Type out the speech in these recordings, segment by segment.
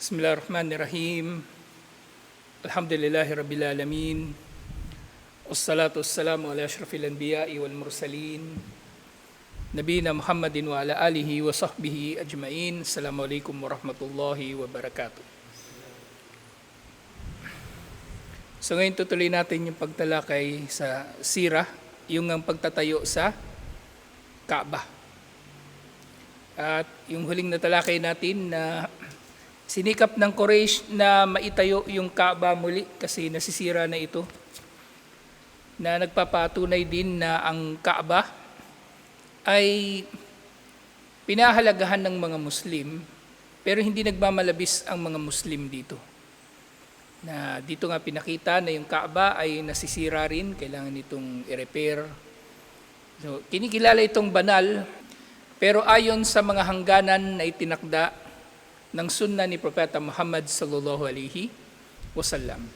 Bismillahirrahmanirrahim. Alhamdulillahi Rabbil Alamin. Wassalatu wassalamu ala ashrafil anbiya'i wal mursalin. Nabina Muhammadin wa ala alihi wa sahbihi ajmain. Assalamualaikum warahmatullahi wabarakatuh. So ngayon tutuloy natin yung pagtalakay sa sira, yung ang pagtatayo sa Kaaba. At yung huling natalakay natin na sinikap ng Quraysh na maitayo yung Kaaba muli kasi nasisira na ito. Na nagpapatunay din na ang Kaaba ay pinahalagahan ng mga Muslim pero hindi nagmamalabis ang mga Muslim dito. Na dito nga pinakita na yung Kaaba ay nasisira rin, kailangan itong i-repair. So, kinikilala itong banal pero ayon sa mga hangganan na itinakda ng sunna ni Propeta Muhammad sallallahu alaihi wasallam.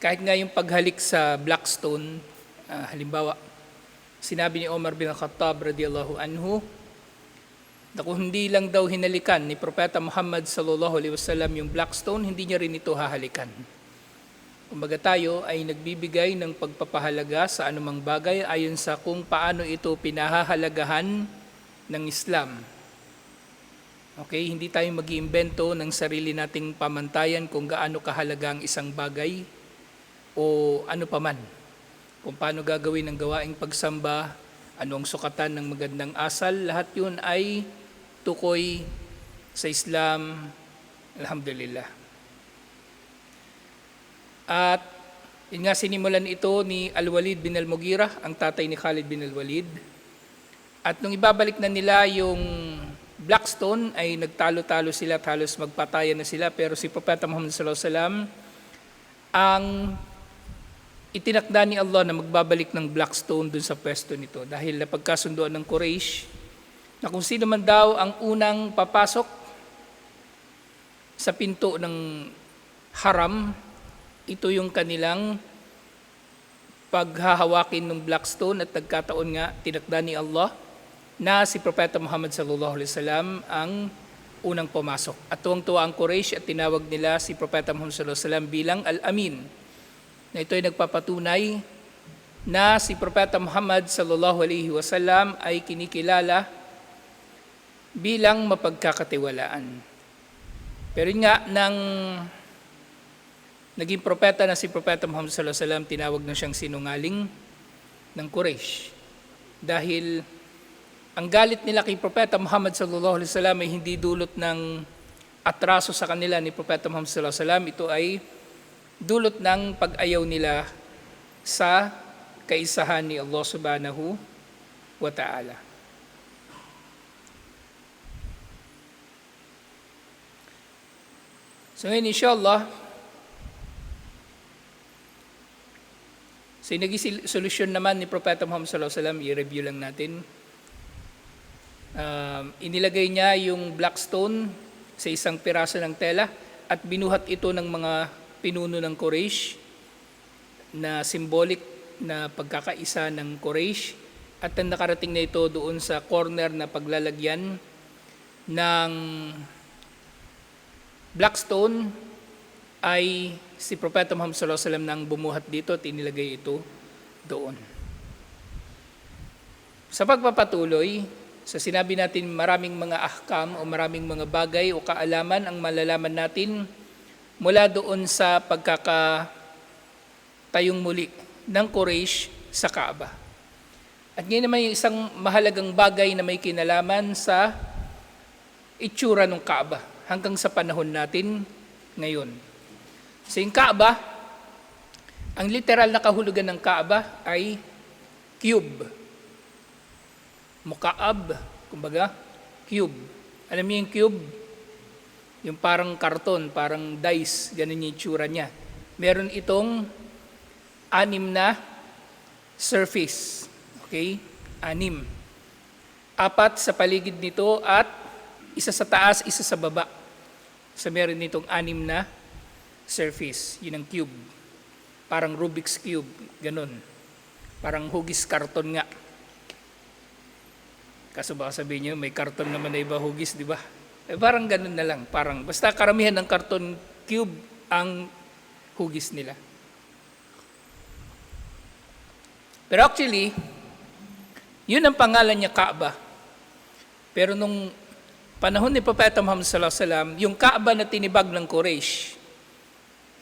Kahit nga yung paghalik sa Blackstone, ah, halimbawa, sinabi ni Omar bin Khattab radiyallahu anhu, na kung hindi lang daw hinalikan ni Propeta Muhammad sallallahu alaihi wasallam yung Blackstone, hindi niya rin ito hahalikan. Kumbaga tayo ay nagbibigay ng pagpapahalaga sa anumang bagay ayon sa kung paano ito pinahahalagahan ng Islam. Okay, hindi tayo mag-iimbento ng sarili nating pamantayan kung gaano kahalaga ang isang bagay o ano paman. Kung paano gagawin ang gawaing pagsamba, ano ang sukatan ng magandang asal, lahat yun ay tukoy sa Islam. Alhamdulillah. At yun nga sinimulan ito ni Al-Walid bin Al-Mughira, ang tatay ni Khalid bin Al-Walid. At nung ibabalik na nila yung Blackstone ay nagtalo-talo sila at halos magpatayan na sila. Pero si Propeta Muhammad sallallahu alaihi wasallam ang itinakda ni Allah na magbabalik ng Blackstone dun sa pwesto nito. Dahil napagkasunduan ng Quraysh na kung sino man daw ang unang papasok sa pinto ng haram ito yung kanilang paghahawakin ng Blackstone. At nagkataon nga tinakda ni Allah na si Propeta Muhammad sallallahu alaihi wasallam ang unang pumasok. At tuwang-tuwa ang Quraysh at tinawag nila si Propeta Muhammad sallallahu alaihi wasallam bilang Al-Amin. Na ito ay nagpapatunay na si Propeta Muhammad sallallahu alaihi wasallam ay kinikilala bilang mapagkakatiwalaan. Pero nga, nang naging propeta na si Propeta Muhammad sallallahu alaihi wasallam, tinawag na siyang sinungaling ng Quraysh. Dahil ang galit nila kay Propeta Muhammad sallallahu alaihi wasallam ay hindi dulot ng atraso sa kanila ni Propeta Muhammad sallallahu alaihi wasallam. Ito ay dulot ng pag-ayaw nila sa kaisahan ni Allah subhanahu wa ta'ala. So ngayon inshallah, so yung naging solusyon naman ni Propeta Muhammad sallallahu alaihi wasallam, i-review lang natin. Um, inilagay niya yung black stone sa isang piraso ng tela at binuhat ito ng mga pinuno ng Quraysh na symbolic na pagkakaisa ng Quraysh at ang nakarating na ito doon sa corner na paglalagyan ng black stone ay si Propeta Muhammad sallallahu alaihi wasallam nang bumuhat dito at inilagay ito doon. Sa pagpapatuloy, sa sinabi natin maraming mga ahkam o maraming mga bagay o kaalaman ang malalaman natin mula doon sa pagkakatayong muli ng Quraysh sa Kaaba. At ngayon naman yung isang mahalagang bagay na may kinalaman sa itsura ng Kaaba hanggang sa panahon natin ngayon. Sa yung Kaaba, ang literal na kahulugan ng Kaaba ay cube mukaab, kumbaga, cube. Alam niyo yung cube? Yung parang karton, parang dice, ganun yung itsura niya. Meron itong anim na surface. Okay? Anim. Apat sa paligid nito at isa sa taas, isa sa baba. So meron nitong anim na surface. Yun ang cube. Parang Rubik's Cube. Ganun. Parang hugis karton nga. Kaso baka sabihin nyo, may karton naman na iba hugis, di ba? Eh, parang ganun na lang. Parang, basta karamihan ng karton cube ang hugis nila. Pero actually, yun ang pangalan niya Kaaba. Pero nung panahon ni Propeta Muhammad sallallahu alaihi wasallam, yung Kaaba na tinibag ng Quraysh,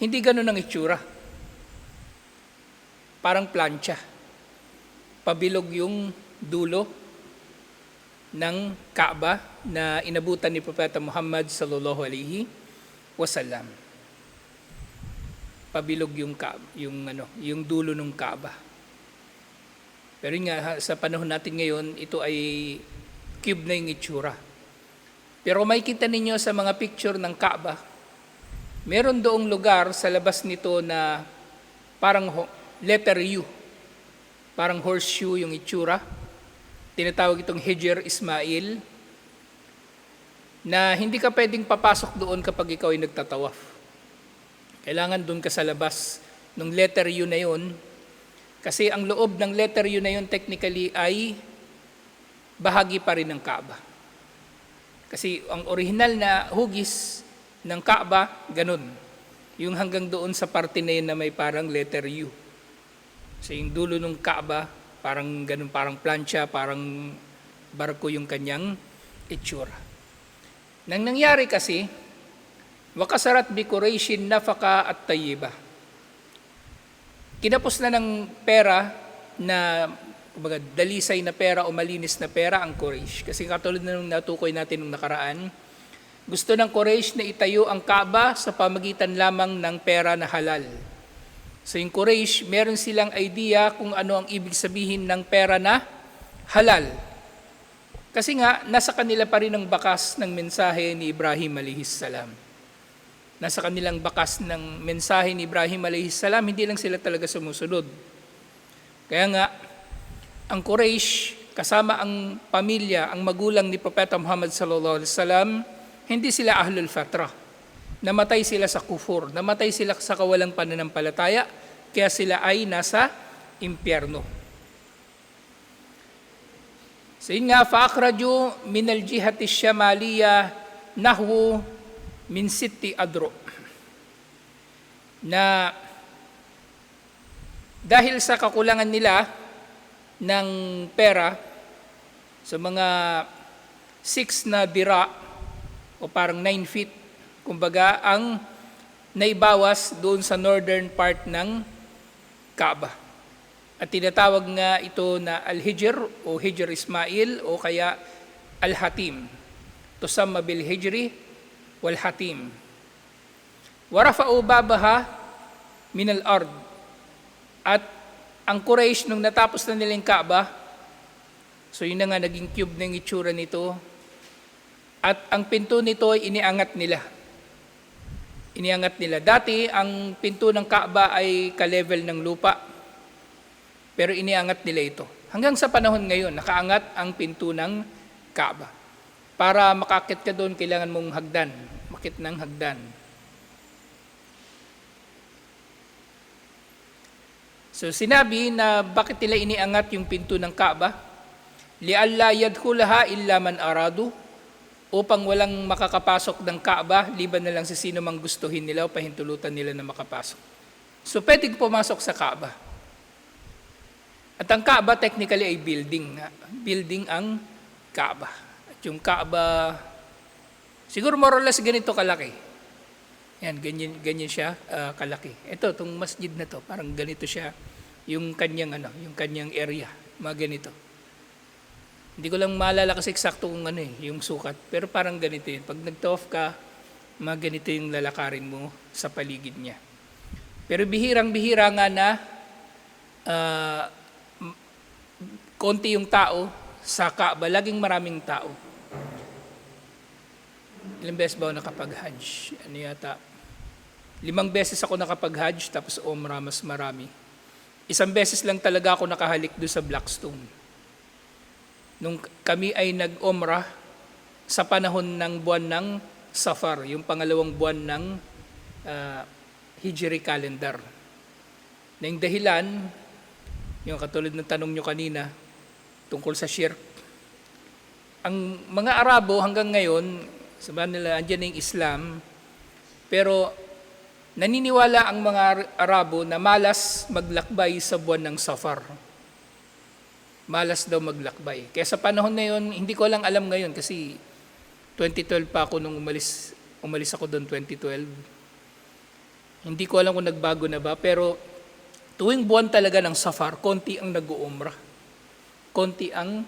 hindi ganun ang itsura. Parang plancha. Pabilog yung dulo ng Kaaba na inabutan ni Propeta Muhammad sallallahu alaihi wasallam. Pabilog yung Kaaba, yung ano, yung dulo ng Kaaba. Pero nga, sa panahon natin ngayon, ito ay cube na yung itsura. Pero may kita ninyo sa mga picture ng Kaaba, meron doong lugar sa labas nito na parang letter U. Parang horseshoe yung itsura. Tinatawag itong Hijr Ismail na hindi ka pwedeng papasok doon kapag ikaw ay nagtatawaf. Kailangan doon ka sa labas ng letter U na yun kasi ang loob ng letter U na yun technically ay bahagi pa rin ng Kaaba. Kasi ang original na hugis ng Kaaba, ganun. Yung hanggang doon sa parte na yun na may parang letter U. So yung dulo ng Kaaba, parang ganun, parang plancha, parang barko yung kanyang itsura. Nang nangyari kasi, wakasarat bi Qurayshin nafaka at tayyiba. Kinapos na ng pera na kumbaga, dalisay na pera o malinis na pera ang Quraysh. Kasi katulad na nung natukoy natin nung nakaraan, gusto ng Quraysh na itayo ang Kaaba sa pamagitan lamang ng pera na halal. So yung Quraysh, meron silang idea kung ano ang ibig sabihin ng pera na halal. Kasi nga, nasa kanila pa rin ang bakas ng mensahe ni Ibrahim salam. Nasa kanilang bakas ng mensahe ni Ibrahim salam, hindi lang sila talaga sumusunod. Kaya nga, ang Quraysh, kasama ang pamilya, ang magulang ni Propeta Muhammad sallallahu alaihi wasallam, hindi sila ahlul fatra. Namatay sila sa kufur, namatay sila sa kawalang pananampalataya, kaya sila ay nasa impyerno. So yun nga, faakraju min al-jihati syamaliya nahwu min sitti adro. Na dahil sa kakulangan nila ng pera sa mga six na dira o parang nine feet, kumbaga ang naibawas doon sa northern part ng Kaaba. At tinatawag nga ito na Al-Hijr o Hijr Ismail o kaya Al-Hatim. Tusamma bil Hijri wal Hatim. Warafa'u babaha min al-ard. At ang Quraysh nung natapos na nila yung Kaaba, so yun na nga naging cube yung itsura nito, at ang pinto nito ay iniangat nila. Iniangat nila. Dati, ang pinto ng Kaaba ay ka-level ng lupa. Pero iniangat nila ito. Hanggang sa panahon ngayon, nakaangat ang pinto ng Kaaba. Para makakit ka doon, kailangan mong hagdan. Makit ng hagdan. So sinabi na bakit nila iniangat yung pinto ng Kaaba? Lialla yadkhulaha illa man aradu upang walang makakapasok ng Kaaba liban na lang sa sino mang gustuhin nila o pahintulutan nila na makapasok. So pwedeng pumasok sa Kaaba. At ang Kaaba technically ay building. nga. Building ang Kaaba. At yung Kaaba, siguro more or less ganito kalaki. Yan, ganyan, ganyan siya ah, kalaki. Ito, itong masjid na to, parang ganito siya yung kanyang ano, yung kanyang area, mga ganito. Hindi ko lang maalala kasi eksakto kung ano eh, yung sukat. Pero parang ganito yun. Pag nag-off ka, mga ganito yung lalakarin mo sa paligid niya. Pero bihirang-bihira nga na m- konti yung tao sa Kaaba, laging maraming tao. Ilang beses ba ako nakapag-hajj? Ano yata? Limang beses ako nakapag-hajj, tapos umrah mas marami. Isang beses lang talaga ako nakahalik doon sa Blackstone. Nung kami ay nag-umrah sa panahon ng buwan ng Safar, yung pangalawang buwan ng ah, Hijri calendar. Na yung dahilan, yung katulad ng tanong nyo kanina, tungkol sa shirk, ang mga Arabo hanggang ngayon, Sa Manila, andyan yung Islam. Pero naniniwala ang mga Ar- Arabo na malas maglakbay sa buwan ng Safar. Malas daw maglakbay. Kaya sa panahon na yun, hindi ko lang alam ngayon kasi 2012 pa ako nung umalis, umalis ako doon 2012. Hindi ko alam kung nagbago na ba, pero tuwing buwan talaga ng Safar, konti ang nag-uumra. Konti ang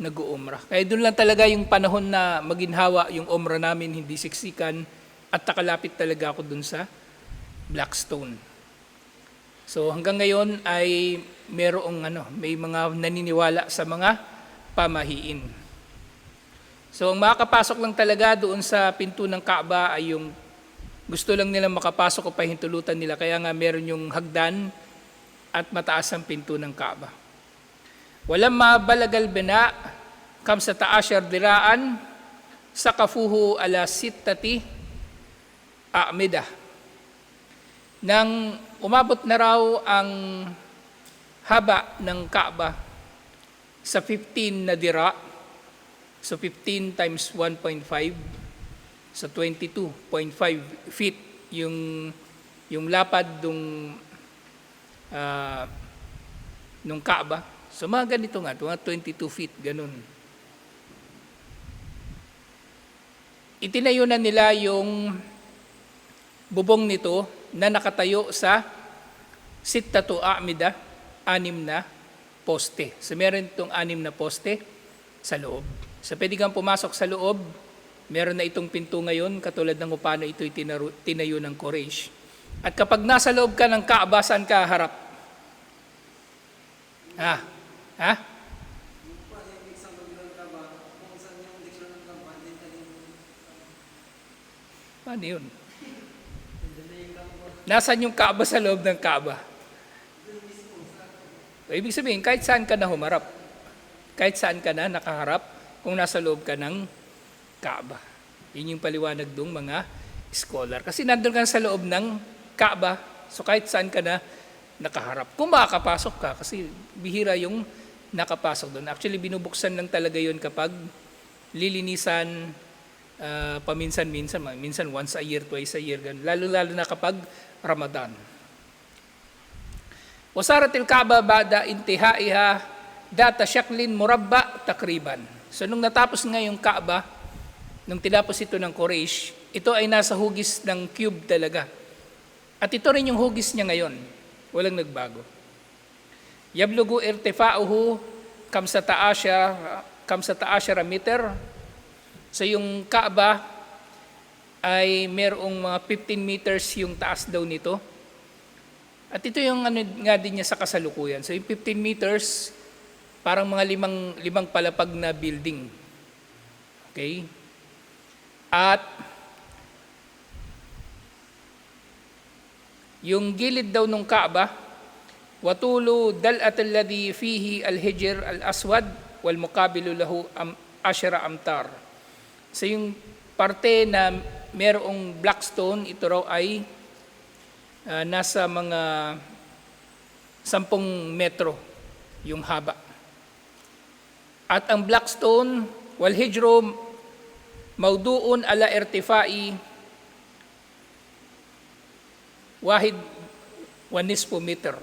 nag-uumra. Kaya doon lang talaga yung panahon na maginhawa yung umra namin, hindi siksikan, at takalapit talaga ako doon sa Blackstone. So hanggang ngayon ay merong ano, may mga naniniwala sa mga pamahiin. So ang makakapasok lang talaga doon sa pinto ng Kaaba ay yung gusto lang nila makapasok o pahintulutan nila. Kaya nga meron yung hagdan at mataas ang pinto ng Kaaba. Walang mabalagal bina kam sa taasyar diraan sa kafuhu ala sittati a'midah. Nang umabot na raw ang haba ng Kaaba sa 15 na dira, so 15 times 1.5, sa 22.5 feet yung yung lapad ng ah, nung Kaaba. So mga ganito nga, mga 22 feet, ganun. Itinayo na nila yung bubong nito na nakatayo sa sittatu a'mida, anim na poste. So meron itong anim na poste sa loob. So pwede kang pumasok sa loob, meron na itong pinto ngayon, katulad ng kung paano ito'y tinaru- tinayo ng Quraysh. At kapag nasa loob ka ng Kaaba, saan ka harap? Ha? Ha? Paano yun? Nasaan yung Kaaba sa loob ng Kaaba? Ibig sabihin, kahit saan ka na humarap, kahit saan ka na nakaharap, kung nasa loob ka ng Kaaba. Yun yung paliwanag ng mga scholar. Kasi nandun ka sa loob ng Kaaba, so kahit saan ka na nakaharap. Kung makakapasok ka, kasi bihira yung nakapasok doon. Actually, binubuksan lang talaga yun kapag lilinisan, ah, paminsan-minsan, minsan once a year, twice a year, ganun. lalo-lalo na kapag Ramadan. Wasarat il-Kaaba bada intihaiha data syaklin murabba takriban. So nung natapos nga yung Kaaba, nung tinapos ito ng Quraysh, ito ay nasa hugis ng cube talaga. At ito rin yung hugis niya ngayon. Walang nagbago. Yablugu irtifa'uhu kam sa ta'asya kam sa ta'asyara meter. So yung Kaaba ay merong mga 15 meters yung taas daw nito. At ito yung ano nga din niya sa kasalukuyan. So yung 15 meters, parang mga limang, limang palapag na building. Okay? At yung gilid daw ng Kaaba, watulu dalat alladhi fihi al-hijr al-aswad wal muqabilu lahu am, ashara amtar. So yung parte na merong black stone, ito raw ay ah, nasa mga sampung metro yung haba. At ang black stone, wal hijro mauduun ala irtifai wahid wanis po meter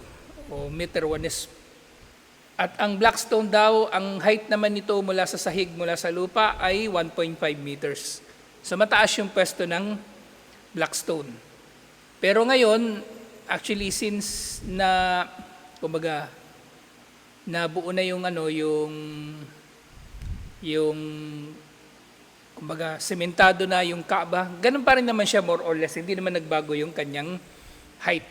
o meter wanis. At ang black stone daw, ang height naman nito mula sa sahig, mula sa lupa ay 1.5 meters. So mataas yung pwesto ng black stone. Pero ngayon, actually since na kumbaga nabuo na yung ano yung yung kumbaga sementado na yung Kaaba, ganun pa rin naman siya more or less, hindi naman nagbago yung kanyang height.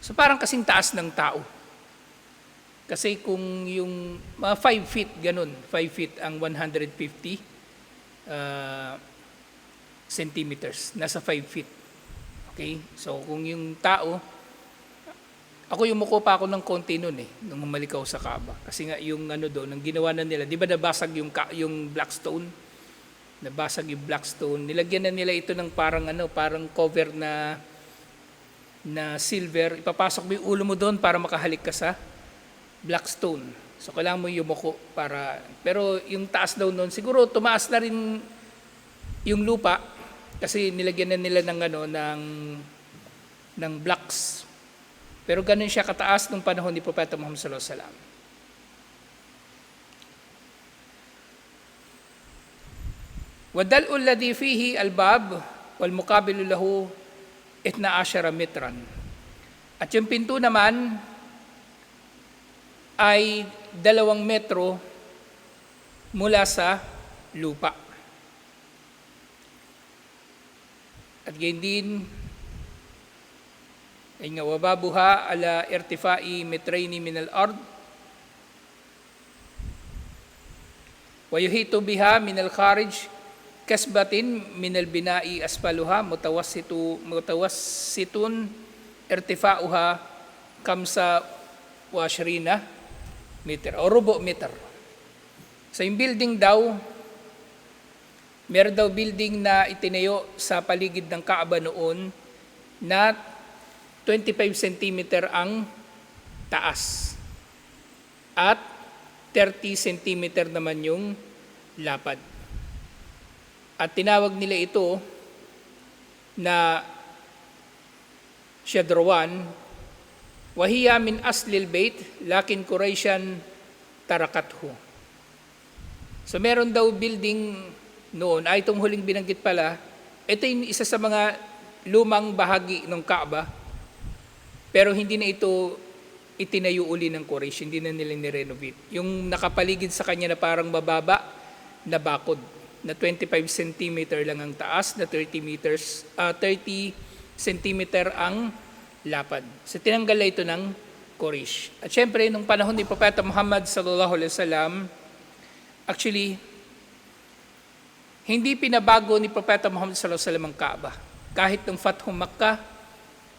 So parang kasing taas ng tao. Kasi kung yung mga 5 feet ganun, 5 feet ang 150 uh, centimeters, nasa 5 feet. Okay? So kung yung tao, ako yumuko pa ako ng konti noon eh, nung umalikaw sa Kaaba. Kasi nga yung ano doon, ang ginawa na nila, di ba nabasag yung, ka, yung black stone? Nabasag yung black stone. Nilagyan na nila ito ng parang ano, parang cover na na silver. Ipapasok mo yung ulo mo doon para makahalik ka sa black stone. So kailangan mo yumuko para pero yung taas daw noon siguro tumaas na rin yung lupa kasi nilagyan na nila ng ano ng ng blocks. Pero ganun siya kataas nung panahon ni Propeta Muhammad sallallahu alaihi wasallam. Wadal'u alladhi fihi albab wal muqabilu lahu itna ashara mitran. At yung pinto naman ay dalawang metro mula sa lupa. At gayon din, ay nga wababuha ala irtifai mitraini minal ard wa yuhitu biha minal kharij kasbatin minal binai asfaluha mutawassitu mutawassitun irtifauha kamsa wa ashrina meter o rubo meter. Sa so, yung building daw, meron daw building na itinayo sa paligid ng Kaaba noon na 25 cm ang taas. At 30 cm naman yung lapad. At tinawag nila ito na Shadrowan, wahiya min aslil bait, lakin Quraishan tarakathu. So meron daw building noon, ay itong huling binanggit pala, ito yung isa sa mga lumang bahagi ng Kaaba, pero hindi na ito itinayo uli ng Quraysh, hindi na nila nirenovate. Yung nakapaligid sa kanya na parang mababa na bakod, na 25 cm lang ang taas, na 30 meters, ah, 30 cm ang lapad. So tinanggal na ito ng Quraysh. At syempre, nung panahon ni Propeta Muhammad sallallahu alaihi wasallam, actually, hindi pinabago ni Propeta Muhammad sallallahu alaihi wasallam ang Kaaba. Kahit nung Fathum Makkah,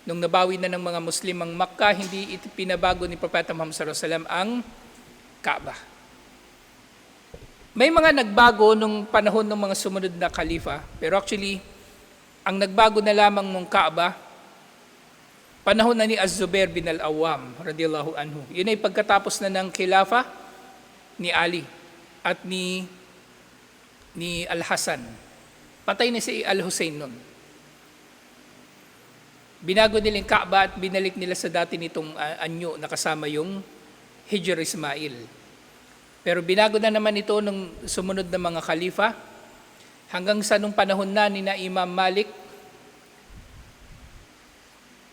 nung nabawi na ng mga Muslim ang Makkah, hindi ito pinabago ni Propeta Muhammad sallallahu alaihi wasallam ang Kaaba. May mga nagbago nung panahon ng mga sumunod na khalifa, pero actually, ang nagbago na lamang ng Kaaba, panahon na ni Az-Zubair bin Al-Awwam, radiyallahu anhu. Yun ay pagkatapos na ng khilafa ni Ali at ni ni Al-Hasan. Patay na si Al-Hussein nun. Binago nila yung Kaaba at binalik nila sa dati nitong uh, anyo na kasama yung Hijr Ismail. Pero binago na naman ito nung sumunod na mga khalifa hanggang sa nung panahon na ni na Imam Malik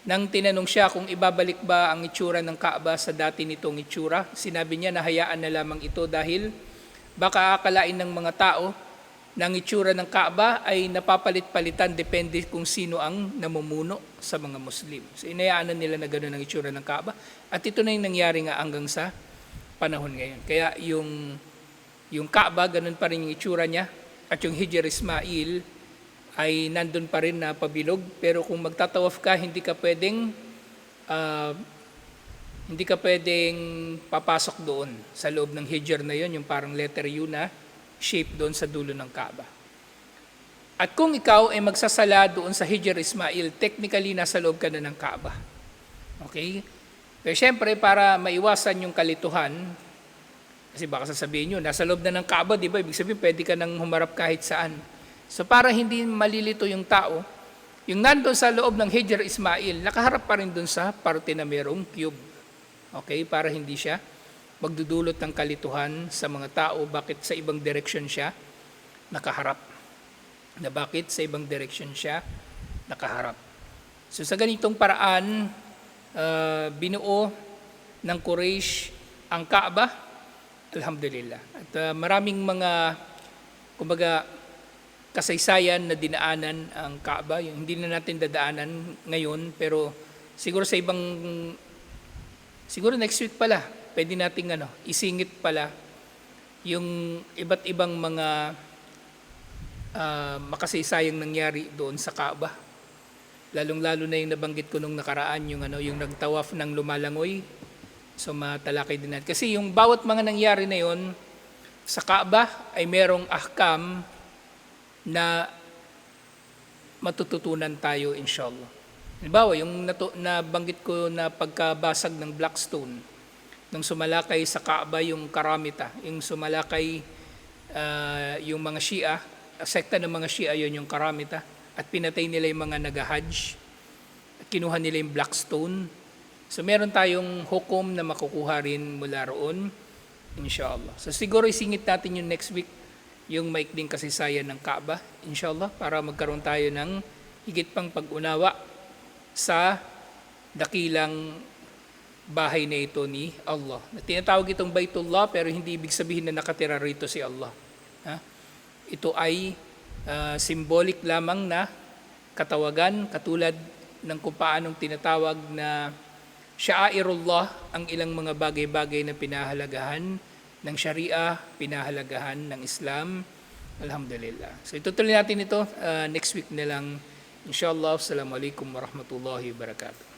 nang tinanong siya kung ibabalik ba ang itsura ng Kaaba sa dati nitong itsura, sinabi niya na hayaan na lamang ito dahil baka akalain ng mga tao ang itsura ng Kaaba ay napapalit-palitan depende kung sino ang namumuno sa mga Muslim. So inayaan na nila na gano'n ang itsura ng Kaaba at ito na yung nangyari nga hanggang sa panahon ngayon. Kaya yung, yung Kaaba, ganun pa rin yung itsura niya at yung Hijr Ismail ay nandun pa rin na pabilog. Pero kung magtatawaf ka, hindi ka pwedeng uh, hindi ka pwedeng papasok doon sa loob ng hijr na yon yung parang letter U na shape doon sa dulo ng Kaaba. At kung ikaw ay magsasala doon sa Hijr Ismail, technically nasa loob ka na ng Kaaba. Okay? Pero syempre, para maiwasan yung kalituhan, kasi baka sasabihin nyo, nasa loob na ng Kaaba, di ba? Ibig sabihin, pwede ka nang humarap kahit saan. So para hindi malilito yung tao, yung nandun sa loob ng Hijr Ismail, nakaharap pa rin dun sa parte na merong cube. Okay? Para hindi siya magdudulot ng kalituhan sa mga tao bakit sa ibang direksyon siya nakaharap. Na bakit sa ibang direksyon siya nakaharap. So sa ganitong paraan, uh, binuo ng Quraysh ang Kaaba, Alhamdulillah. At uh, maraming mga, kumbaga, kasaysayan na dinaanan ang Kaaba. Yung hindi na natin dadaanan ngayon, pero siguro sa ibang, siguro next week pala, pwede nating ano, isingit pala yung iba't ibang mga uh, makasaysayang nangyari doon sa Kaaba. Lalong-lalo na yung nabanggit ko nung nakaraan, yung, ano, yung nagtawaf ng lumalangoy. So matalakay din natin. Kasi yung bawat mga nangyari na yon sa Kaaba ay merong ahkam na matututunan tayo inshallah. Halimbawa, yung natu- nabanggit ko na pagkabasag ng Blackstone, nung sumalakay sa Kaaba yung Karamita, yung sumalakay uh, yung mga Shia sekta ng mga Shia yun yung Karamita at pinatay nila yung mga nag-hajj at kinuha nila yung black stone. So meron tayong hukom na makukuha rin mula roon, inshallah. So siguro isingit natin yung next week, yung maikling kasaysayan ng Kaaba, inshallah, para magkaroon tayo ng higit pang pag-unawa sa dakilang bahay na ito ni Allah. Na tinatawag itong Baitullah pero hindi ibig sabihin na nakatira rito si Allah. Ha? Ito ay ah, symbolic lamang na katawagan katulad ng kung paanong tinatawag na Sha'airullah ang ilang mga bagay-bagay na pinahalagahan ng Sharia, pinahalagahan ng Islam. Alhamdulillah. So itutuloy natin ito ah, next week na lang. Inshallah. Assalamualaikum warahmatullahi wabarakatuh.